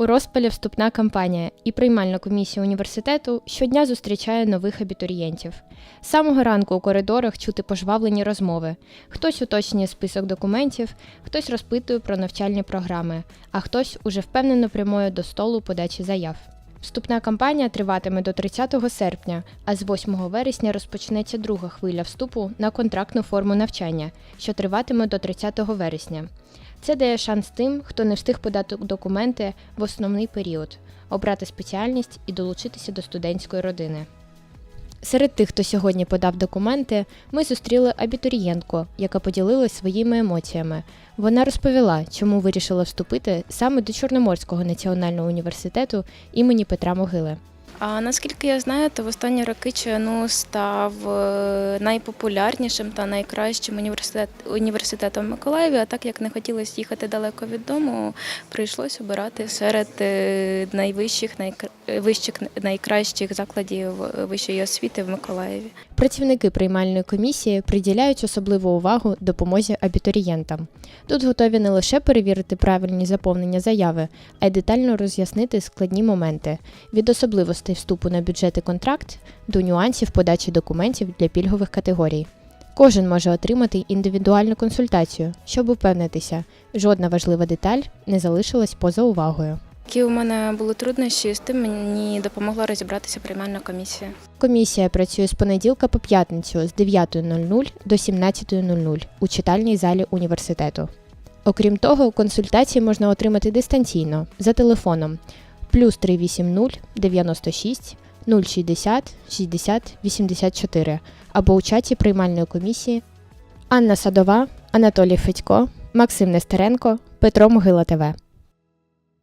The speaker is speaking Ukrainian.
У розпалі вступна кампанія, і приймальна комісія університету щодня зустрічає нових абітурієнтів. З самого ранку у коридорах чути пожвавлені розмови. Хтось уточнює список документів, хтось розпитує про навчальні програми, а хтось уже впевнено прямує до столу подачі заяв. Вступна кампанія триватиме до 30 серпня, а з 8 вересня розпочнеться друга хвиля вступу на контрактну форму навчання, що триватиме до 30 вересня. Це дає шанс тим, хто не встиг подати документи в основний період, обрати спеціальність і долучитися до студентської родини. Серед тих, хто сьогодні подав документи, ми зустріли абітурієнтку, яка поділилась своїми емоціями. Вона розповіла, чому вирішила вступити саме до Чорноморського національного університету імені Петра Могили. А наскільки я знаю, то в останні роки ЧНУ став е, найпопулярнішим та найкращим університет, університетом Миколаєві. А так як не хотілося їхати далеко від дому, прийшлось обирати серед е, найвищих, вищих, найкращих закладів вищої освіти в Миколаєві. Працівники приймальної комісії приділяють особливу увагу допомозі абітурієнтам. Тут готові не лише перевірити правильні заповнення заяви, а й детально роз'яснити складні моменти від особливостей вступу на бюджет і контракт до нюансів подачі документів для пільгових категорій. Кожен може отримати індивідуальну консультацію, щоб упевнитися, жодна важлива деталь не залишилась поза увагою. Які у мене були труднощі, з тим мені допомогла розібратися приймальна комісія. Комісія працює з понеділка по п'ятницю з 9.00 до 17.00 у читальній залі університету. Окрім того, консультації можна отримати дистанційно за телефоном плюс 380 96 060 60 84 або у чаті приймальної комісії Анна Садова, Анатолій Федько, Максим Нестеренко, Петро Могила ТВ.